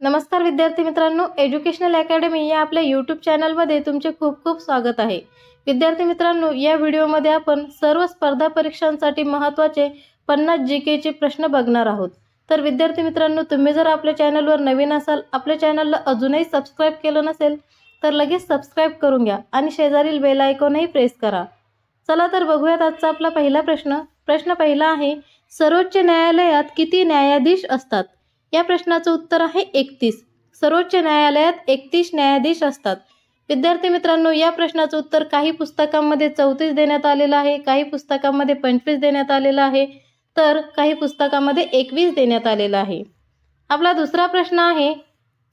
नमस्कार विद्यार्थी मित्रांनो एज्युकेशनल अकॅडमी या आपल्या यूट्यूब चॅनलमध्ये तुमचे खूप खूप स्वागत आहे. विद्यार्थी मित्रांनो या व्हिडिओमध्ये आपण सर्व स्पर्धा परीक्षांसाठी महत्त्वाचे पन्नास जी केचे प्रश्न बघणार आहोत. तर विद्यार्थी मित्रांनो तुम्ही जर आपल्या चॅनलवर नवीन असाल आपल्या चॅनलला अजूनही सबस्क्राईब केलं नसेल तर लगेच सबस्क्राईब करून घ्या आणि शेजारील बेल आयकॉनही प्रेस करा. चला तर बघूयात आजचा आपला पहिला प्रश्न. प्रश्न पहिला आहे सर्वोच्च न्यायालयात किती न्यायाधीश असतात? या प्रश्नाचं उत्तर आहे एकतीस. सर्वोच्च न्यायालयात एकतीस न्यायाधीश असतात. विद्यार्थी मित्रांनो या प्रश्नाचं उत्तर काही पुस्तकांमध्ये चौतीस देण्यात आलेलं आहे काही पुस्तकांमध्ये पंचवीस देण्यात आलेलं आहे तर काही पुस्तकामध्ये एकवीस देण्यात आलेलं आहे. आपला दुसरा प्रश्न आहे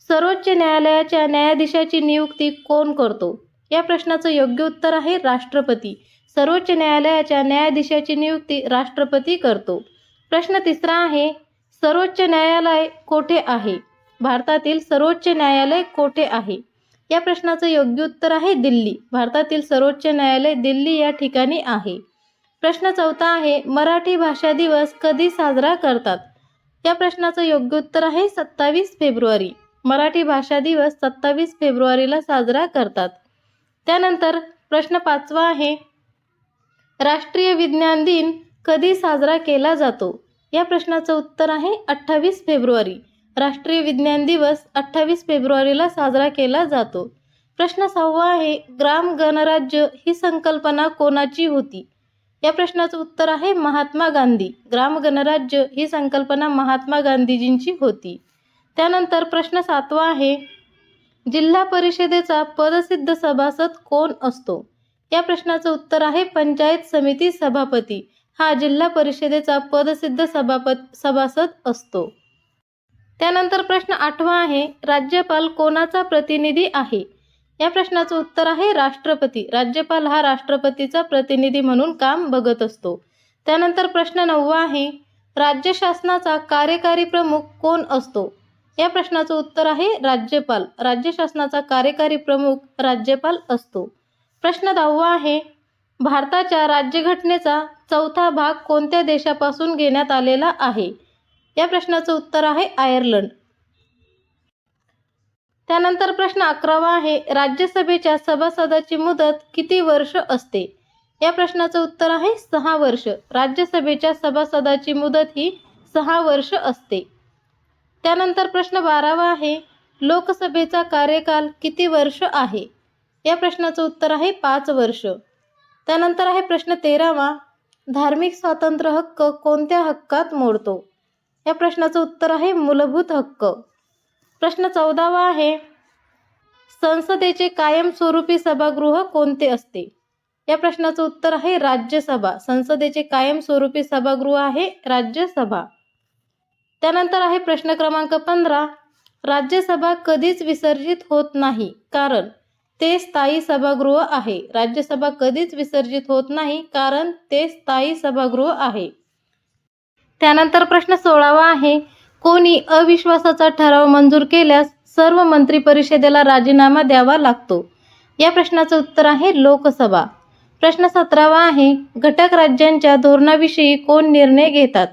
सर्वोच्च न्यायालयाच्या न्यायाधीशाची नियुक्ती कोण करतो? या प्रश्नाचं योग्य उत्तर आहे राष्ट्रपती. सर्वोच्च न्यायालयाच्या न्यायाधीशाची नियुक्ती राष्ट्रपती करतो. प्रश्न तिसरा आहे सर्वोच्च न्यायालय कोठे आहे? भारतातील सर्वोच्च न्यायालय कोठे आहे? या प्रश्नाचं योग्य उत्तर आहे दिल्ली. भारतातील सर्वोच्च न्यायालय दिल्ली या ठिकाणी आहे. प्रश्न चौथा आहे मराठी भाषा दिवस कधी साजरा करतात? या प्रश्नाचं योग्य उत्तर आहे सत्तावीस फेब्रुवारी. मराठी भाषा दिवस सत्तावीस फेब्रुवारीला साजरा करतात. त्यानंतर प्रश्न पाचवा आहे राष्ट्रीय विज्ञान दिन कधी साजरा केला जातो? या प्रश्नाचं उत्तर आहे अठ्ठावीस फेब्रुवारी. राष्ट्रीय विज्ञान दिवस अठ्ठावीस फेब्रुवारीला साजरा केला जातो. प्रश्न सहावा आहे ग्राम गणराज्य ही संकल्पना कोणाची होती? या प्रश्नाचं उत्तर आहे महात्मा गांधी. ग्राम गणराज्य ही संकल्पना महात्मा गांधीजींची होती. त्यानंतर प्रश्न सातवा आहे जिल्हा परिषदेचा पदसिद्ध सभासद कोण असतो? या प्रश्नाचं उत्तर आहे पंचायत समिती सभापती. हा जिल्हा परिषदेचा पदसिद्ध सभापत सभासद असतो. त्यानंतर प्रश्न आठवा आहे राज्यपाल कोणाचा प्रतिनिधी आहे? या प्रश्नाचं उत्तर आहे राष्ट्रपती. राज्यपाल हा राष्ट्रपतीचा प्रतिनिधी म्हणून काम बघत असतो. त्यानंतर प्रश्न नववा आहे राज्य शासनाचा कार्यकारी प्रमुख कोण असतो? या प्रश्नाचं उत्तर आहे राज्यपाल. राज्य शासनाचा कार्यकारी प्रमुख राज्यपाल असतो. प्रश्न दहावा आहे भारताच्या राज्यघटनेचा चौथा भाग कोणत्या देशापासून घेण्यात आलेला आहे? या प्रश्नाचं उत्तर आहे आयर्लंड. त्यानंतर प्रश्न अकरावा आहे राज्यसभेच्या सभासदाची मुदत किती वर्ष असते? या प्रश्नाचं उत्तर आहे सहा वर्ष. राज्यसभेच्या सभासदाची मुदत ही सहा वर्ष असते. त्यानंतर प्रश्न बारावा आहे लोकसभेचा कार्यकाल किती वर्ष आहे? या प्रश्नाचं उत्तर आहे पाच वर्ष. त्यानंतर आहे प्रश्न तेरावा धार्मिक स्वातंत्र्य हक्क कोणत्या हक्कात मोडतो? या प्रश्नाचं उत्तर आहे मूलभूत हक्क. प्रश्न चौदावा आहे संसदेचे कायमस्वरूपी सभागृह कोणते असते? या प्रश्नाचं उत्तर आहे राज्यसभा. संसदेचे कायमस्वरूपी सभागृह आहे राज्यसभा. त्यानंतर आहे प्रश्न क्रमांक पंधरा. राज्यसभा कधीच विसर्जित होत नाही. कारण ते स्थायी सभागृह आहे. राज्यसभा कधीच विसर्जित होत नाही कारण ते स्थायी सभागृह आहे. त्यानंतर प्रश्न सोळावा आहे कोणी अविश्वासाचा ठराव मंजूर केल्यास सर्व मंत्री परिषदेला राजीनामा द्यावा लागतो? या प्रश्नाचं उत्तर आहे लोकसभा. प्रश्न सतरावा आहे घटक राज्यांच्या धोरणाविषयी कोण निर्णय घेतात?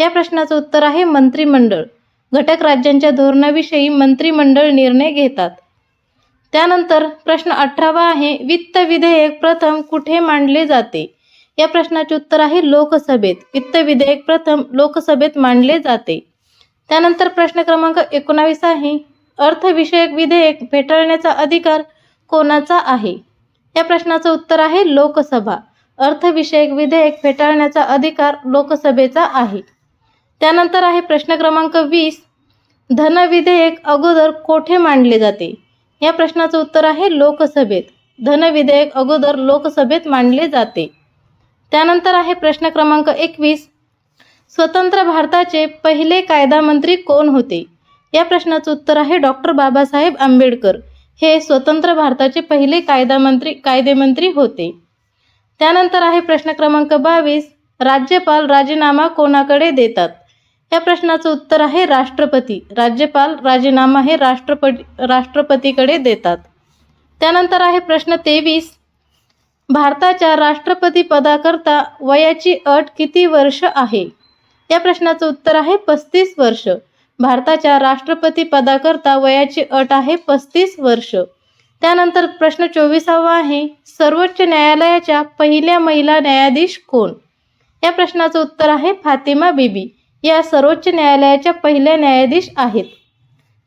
या प्रश्नाचं उत्तर आहे मंत्रिमंडळ. घटक राज्यांच्या धोरणाविषयी मंत्रिमंडळ निर्णय घेतात. त्यानंतर प्रश्न अठरावा आहे वित्त विधेयक प्रथम कुठे मांडले जाते? या प्रश्नाचे उत्तर आहे लोकसभेत. वित्त विधेयक प्रथम लोकसभेत मांडले जाते. त्यानंतर प्रश्न क्रमांक एकोणावीस आहे अर्थविषयक विधेयक फेटाळण्याचा अधिकार कोणाचा आहे? या प्रश्नाचं उत्तर आहे लोकसभा. अर्थविषयक विधेयक फेटाळण्याचा अधिकार लोकसभेचा आहे. त्यानंतर आहे प्रश्न क्रमांक वीस धन विधेयक अगोदर कोठे मांडले जाते? या प्रश्नाचं उत्तर आहे लोकसभेत. धनविधेयक अगोदर लोकसभेत मांडले जाते. त्यानंतर आहे प्रश्न क्रमांक एकवीस. स्वतंत्र भारताचे पहिले कायदामंत्री कोण होते? या प्रश्नाचं उत्तर आहे डॉक्टर बाबासाहेब आंबेडकर. हे स्वतंत्र भारताचे पहिले कायदामंत्री कायदेमंत्री होते. त्यानंतर आहे प्रश्न क्रमांक बावीस. राज्यपाल राजीनामा कोणाकडे देतात? या प्रश्नाचं उत्तर आहे राष्ट्रपती. राज्यपाल राजीनामा हे राष्ट्रपती राष्ट्रपतीकडे देतात. त्यानंतर आहे प्रश्न तेवीस. भारताच्या राष्ट्रपती पदाकरता वयाची अट किती वर्ष आहे? या प्रश्नाचं उत्तर आहे पस्तीस वर्ष. भारताच्या राष्ट्रपती पदाकरता वयाची अट आहे पस्तीस वर्ष. त्यानंतर प्रश्न चोवीसावा आहे सर्वोच्च न्यायालयाच्या पहिल्या महिला न्यायाधीश कोण? या प्रश्नाचं उत्तर आहे फातिमा बीबी. या सर्वोच्च न्यायालयाच्या पहिल्या न्यायाधीश आहेत.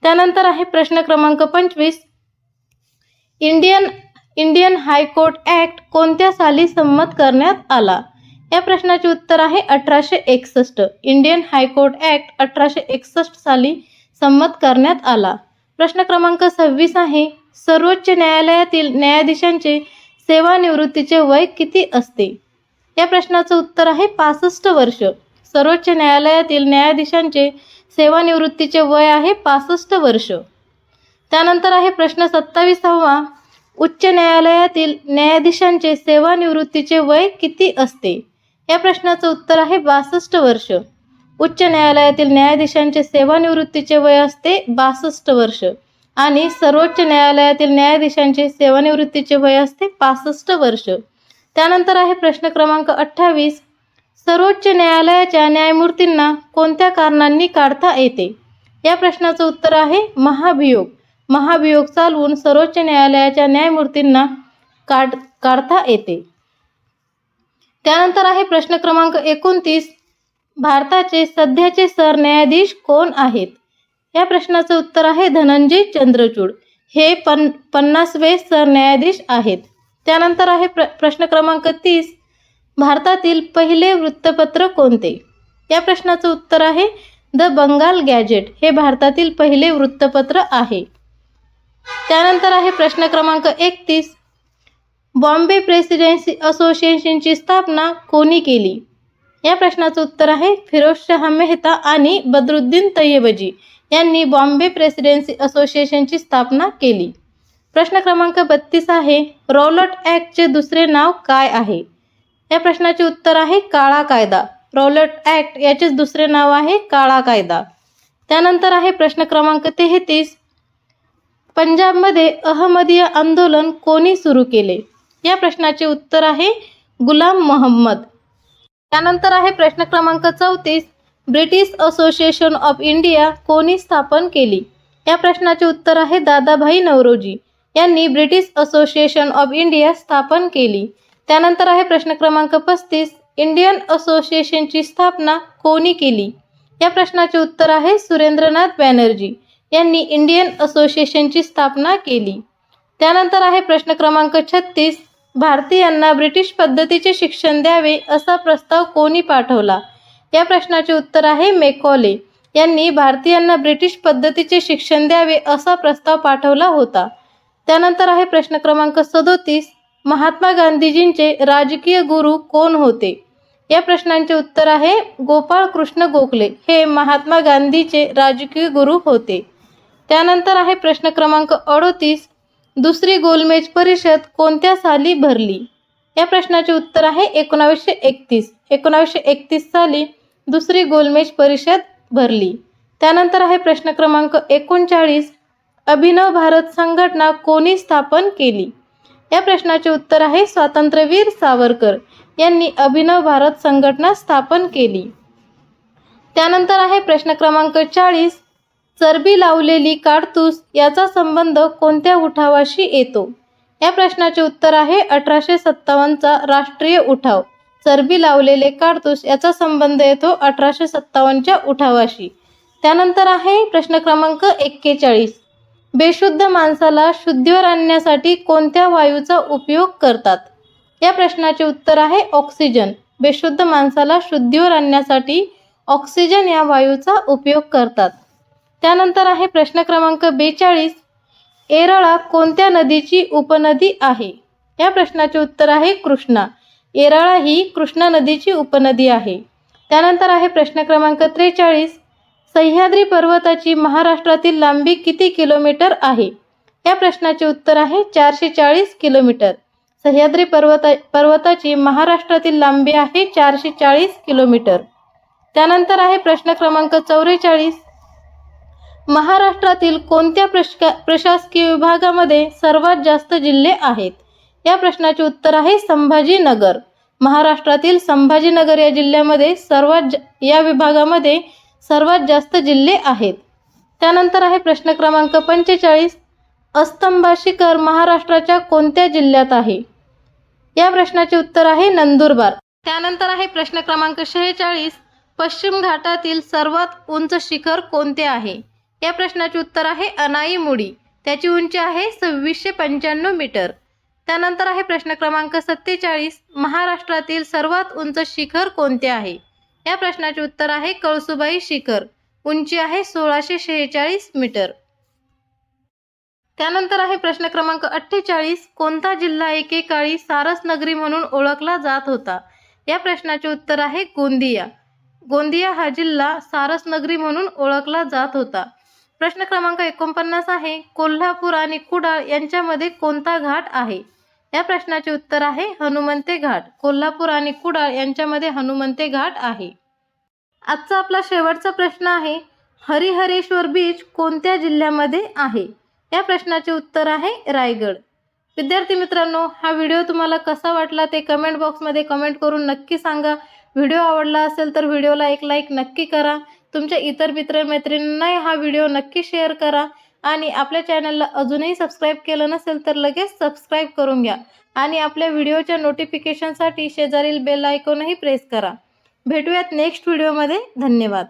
त्यानंतर आहे प्रश्न क्रमांक पंचवीस. इंडियन इंडियन हायकोर्ट ॲक्ट कोणत्या साली संमत करण्यात आला? या प्रश्नाचे उत्तर आहे अठराशे एकसष्ट. इंडियन हायकोर्ट ॲक्ट अठराशे एकसष्ट साली संमत करण्यात आला. प्रश्न क्रमांक सव्वीस आहे सर्वोच्च न्यायालयातील न्यायाधीशांचे सेवानिवृत्तीचे वय किती असते? या प्रश्नाचं उत्तर आहे पासष्ट वर्ष. सर्वोच्च न्यायालयातील न्यायाधीशांचे सेवानिवृत्तीचे वय आहे पासष्ट वर्ष. त्यानंतर आहे प्रश्न सत्तावीसावा. उच्च न्यायालयातील न्यायाधीशांचे सेवानिवृत्तीचे वय किती असते? या प्रश्नाचं उत्तर आहे बासष्ट वर्ष. उच्च न्यायालयातील न्यायाधीशांचे सेवानिवृत्तीचे वय असते बासष्ट वर्ष. आणि सर्वोच्च न्यायालयातील न्यायाधीशांचे सेवानिवृत्तीचे वय असते पासष्ट वर्ष. त्यानंतर आहे प्रश्न क्रमांक अठ्ठावीस. सर्वोच्च न्यायालयाच्या न्यायमूर्तींना कोणत्या कारणांनी काढता येते? या प्रश्नाचं उत्तर आहे महाभियोग. महाभियोग चालवून सर्वोच्च न्यायालयाच्या न्यायमूर्तींना काढ काढता येते. त्यानंतर आहे प्रश्न क्रमांक एकोणतीस. भारताचे सध्याचे सरन्यायाधीश कोण आहेत? या प्रश्नाचं उत्तर आहे धनंजय चंद्रचूड. हे पन पन्नासवे सरन्यायाधीश आहेत. त्यानंतर आहे प्र प्रश्न क्रमांक तीस. भारतातील पहिले वृत्तपत्र कोणते? या प्रश्नाचं उत्तर आहे द बंगाल गॅजेट हे भारतातील पहिले वृत्तपत्र आहे. त्यानंतर आहे प्रश्न क्रमांक एकतीस. बॉम्बे प्रेसिडेन्सी असोसिएशनची स्थापना कोणी केली? या प्रश्नाचं उत्तर आहे फिरोजशाह मेहता आणि बदरुद्दीन तय्यबजी यांनी बॉम्बे प्रेसिडेन्सी असोसिएशनची स्थापना केली. प्रश्न क्रमांक बत्तीस आहे रॉलट ॲक्टचे दुसरे नाव काय आहे? या प्रश्नाचे उत्तर आहे काळा कायदा. रॉलट ॲक्ट याचेच दुसरे नाव आहे काळा कायदा. त्यानंतर आहे प्रश्न क्रमांक तेहतीस. पंजाबमध्ये अहमदीय आंदोलन कोणी सुरू केले? या प्रश्नाचे उत्तर आहे गुलाम मोहम्मद. त्यानंतर आहे प्रश्न क्रमांक चौतीस. ब्रिटिश असोसिएशन ऑफ इंडिया कोणी स्थापन केली? या प्रश्नाचे उत्तर आहे दादाभाई नवरोजी यांनी ब्रिटिश असोसिएशन ऑफ इंडिया स्थापन केली. त्यानंतर आहे प्रश्न क्रमांक पस्तीस. इंडियन असोसिएशनची स्थापना कोणी केली? या प्रश्नाचे उत्तर आहे सुरेंद्रनाथ बॅनर्जी यांनी इंडियन असोसिएशनची स्थापना केली. त्यानंतर आहे प्रश्न क्रमांक छत्तीस. भारतीयांना ब्रिटिश पद्धतीचे शिक्षण द्यावे असा प्रस्ताव कोणी पाठवला? या प्रश्नाचे उत्तर आहे मेकॉले यांनी भारतीयांना ब्रिटिश पद्धतीचे शिक्षण द्यावे असा प्रस्ताव पाठवला होता. त्यानंतर आहे प्रश्न क्रमांक सदोतीस. महात्मा गांधीजींचे राजकीय गुरु कोण होते? या प्रश्नांचे उत्तर आहे गोपाळ कृष्ण गोखले. हे महात्मा गांधीचे राजकीय गुरु होते. त्यानंतर आहे प्रश्न क्रमांक अडोतीस. दुसरी गोलमेज परिषद कोणत्या साली भरली? या प्रश्नाचे उत्तर आहे एकोणावीसशे एकतीस. एकोणावीसशे एकतीस साली दुसरी गोलमेज परिषद भरली. त्यानंतर आहे प्रश्न क्रमांक एकोणचाळीस. अभिनव भारत संघटना कोणी स्थापन केली? या प्रश्नाचे उत्तर आहे स्वातंत्र्यवीर सावरकर यांनी अभिनव भारत संघटना स्थापन केली. त्यानंतर आहे प्रश्न क्रमांक चाळीस चरबी लावलेली काडतूस याचा संबंध कोणत्या उठावाशी येतो? या प्रश्नाचे उत्तर आहे अठराशे सत्तावन्नचा राष्ट्रीय उठाव. चरबी लावलेले काडतूस याचा संबंध येतो अठराशे सत्तावन्नच्या उठावाशी. त्यानंतर आहे प्रश्न क्रमांक एक्केचाळीस बेशुद्ध माणसाला शुद्धीवर आणण्यासाठी कोणत्या वायूचा उपयोग करतात? या प्रश्नाचे उत्तर आहे ऑक्सिजन. बेशुद्ध माणसाला शुद्धीवर आणण्यासाठी ऑक्सिजन या वायूचा उपयोग करतात. त्यानंतर आहे प्रश्न क्रमांक बेचाळीस. एरळा कोणत्या नदीची उपनदी आहे? या प्रश्नाचे उत्तर आहे कृष्णा. एरळा ही कृष्णा नदीची उपनदी आहे. त्यानंतर आहे प्रश्न क्रमांक त्रेचाळीस. सह्याद्री पर्वताची महाराष्ट्रातील लांबी किती किलोमीटर आहे? या प्रश्नाचे उत्तर आहे चारशे चाळीस किलोमीटर. सह्याद्री पर्वता पर्वताची महाराष्ट्रातील लांबी आहे चारशे चाळीस किलोमीटर. त्यानंतर आहे प्रश्न क्रमांक चौवेचाळीस. महाराष्ट्रातील कोणत्या प्रशा प्रशासकीय विभागामध्ये सर्वात जास्त जिल्हे आहेत? या प्रश्नाचे उत्तर आहे संभाजीनगर. महाराष्ट्रातील संभाजीनगर या जिल्ह्यामध्ये सर्वात ज या विभागामध्ये सर्वात जास्त जिल्हे आहेत. त्यानंतर आहे प्रश्न क्रमांक पंचेचाळीस. अस्तंबा शिखर महाराष्ट्राच्या कोणत्या जिल्ह्यात आहे? या प्रश्नाचे उत्तर आहे नंदुरबार. त्यानंतर आहे प्रश्न क्रमांक शेहेचाळीस. पश्चिम घाटातील सर्वात उंच शिखर कोणते आहे? या प्रश्नाचे उत्तर आहे अनाईमुडी. त्याची उंची आहे सव्वीसशे पंच्याण्णव मीटर. त्यानंतर आहे प्रश्न क्रमांक सत्तेचाळीस. महाराष्ट्रातील सर्वात उंच शिखर कोणते आहे? या प्रश्नाचे उत्तर आहे कळसुबाई शिखर. उंची आहे सोळाशे शेहेचाळीस मीटर. त्यानंतर आहे प्रश्न क्रमांक अठ्ठेचाळीस. कोणता जिल्हा एकेकाळी सारस नगरी म्हणून ओळखला जात होता? या प्रश्नाचे उत्तर आहे गोंदिया. गोंदिया हा जिल्हा सारस नगरी म्हणून ओळखला जात होता. प्रश्न क्रमांक एकोणपन्नास आहे. कोल्हापूर आणि कुडाळ यांच्यामध्ये कोणता घाट आहे? या प्रश्नाचे उत्तर आहे हनुमंते घाट. कोल्हापूर आणि कुडाळ यांच्यामध्ये हनुमंते घाट आहे. आजचा आपला शेवटचा प्रश्न आहे हरिहरेश्वर बीच कोणत्या जिल्ह्यामध्ये आहे? या प्रश्नाचे उत्तर आहे रायगड. विद्यार्थी मित्रांनो हा व्हिडिओ तुम्हाला कसा वाटला ते कमेंट बॉक्समध्ये कमेंट करून नक्की सांगा. व्हिडिओ आवडला असेल तर व्हिडिओला एक लाईक नक्की करा. तुमच्या इतर मित्रमैत्रिणींनाही हा व्हिडिओ नक्की शेअर करा. आणि आपल्या चॅनलला अजूनही सबस्क्राईब केलं नसेल तर लगेच सबस्क्राईब करून घ्या. आणि आपल्या व्हिडिओच्या नोटिफिकेशनसाठी शेजारील बेल आयकॉनही प्रेस करा. भेटूयात नेक्स्ट व्हिडिओमध्ये धन्यवाद.